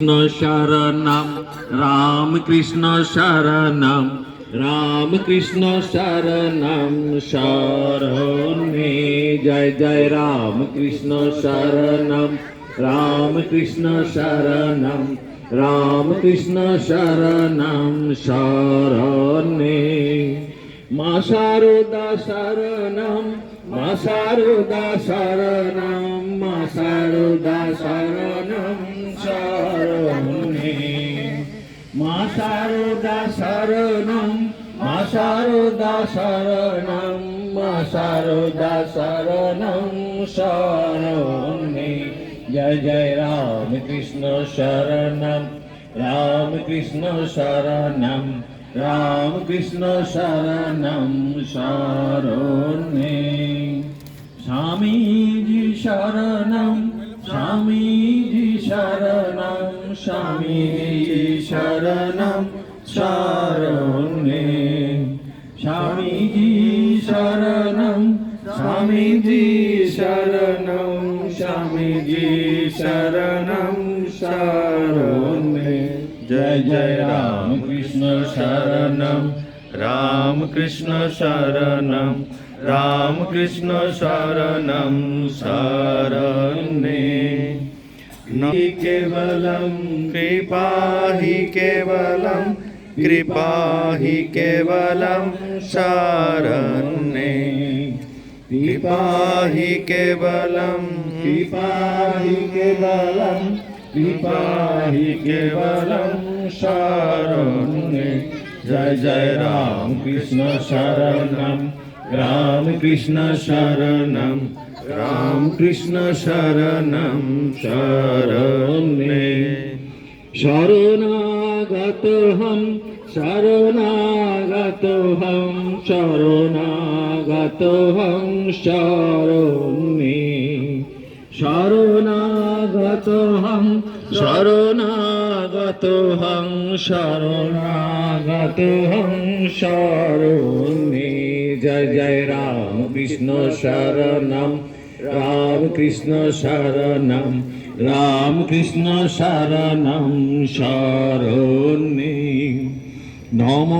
কৃষ্ণ শরণম, রাম কৃষ্ণ শরণম, রাম কৃষ্ণ শরণম, শরণে জয় জয় রাম কৃষ্ণ শরণম, রাম কৃষ্ণ শরণম, রাম কৃষ্ণ শরণম, শরণে। মা শারদা শরণম, মা শারদা শরণম। মা শারদা শরণম শরণে। মা শারদা শরণম, মা শারদা শরণম, মা শারদা শরণম শরণে। জয় জয় রাম কৃষ্ণ শরণম, রাম কৃষ্ণ শরণম, রাম কৃষ্ণ শরণম শরণে। স্বামীজি शरणं स्वामीजी शरणं स्वामीजी शरणं शरणे स्वामीजी शरणं स्वामीजी शरणं स्वामीजी शरणं शरणे जय जय रामकृष्ण शरणं रामकृष्ण शरणं राम कृष्ण शरणं शरणे न केवलं कृपा हि केवलं, कृपा हि केवलं शरणे कृपा हि केवलं, कृपा हि केवलं, कृपा हि केवलं शरण्ये। जय जय राम कृष्ण शरणं। राम कृष्ण शरणं राम कृष्ण शरणं शरण्ये शरणागतहं शरणागतहं शरणागतहं शरण्ये শরণাগতহং শরণাগতহং শরণাগতহং শরণে জয় জয় রাম কৃষ্ণ শরণম, রাম কৃষ্ণ শরণম, রাম কৃষ্ণ শরণম শরণে। নম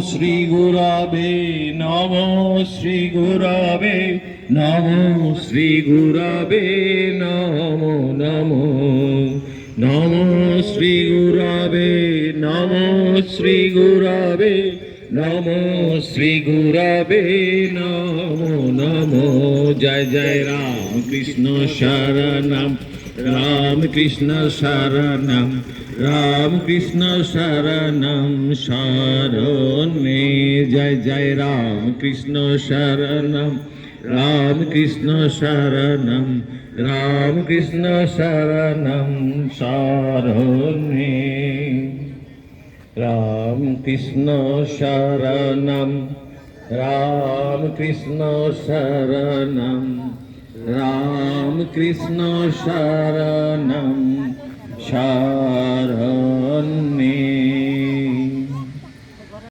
শ্রী গুরবে, নম শ্রী গুরবে, নম শ্রী গুরবে, নম নম। নম শ্রী গুরবে, নম শ্রী গুরবে নম শ্রী গুরবে, নম নম। জয় জয় রাম কৃষ্ণ শরণম রাম কৃষ্ণ শরণম রাম কৃষ্ণ শরণম। শরণে জয় জয় রাম কৃষ্ণ শরণম রাম কৃষ্ণ শরণম রাম কৃষ্ণ শরণম। শরণে রাম কৃষ্ণ শরণম রাম কৃষ্ণ শরণম রাম কৃষ্ণ শরণম শরণ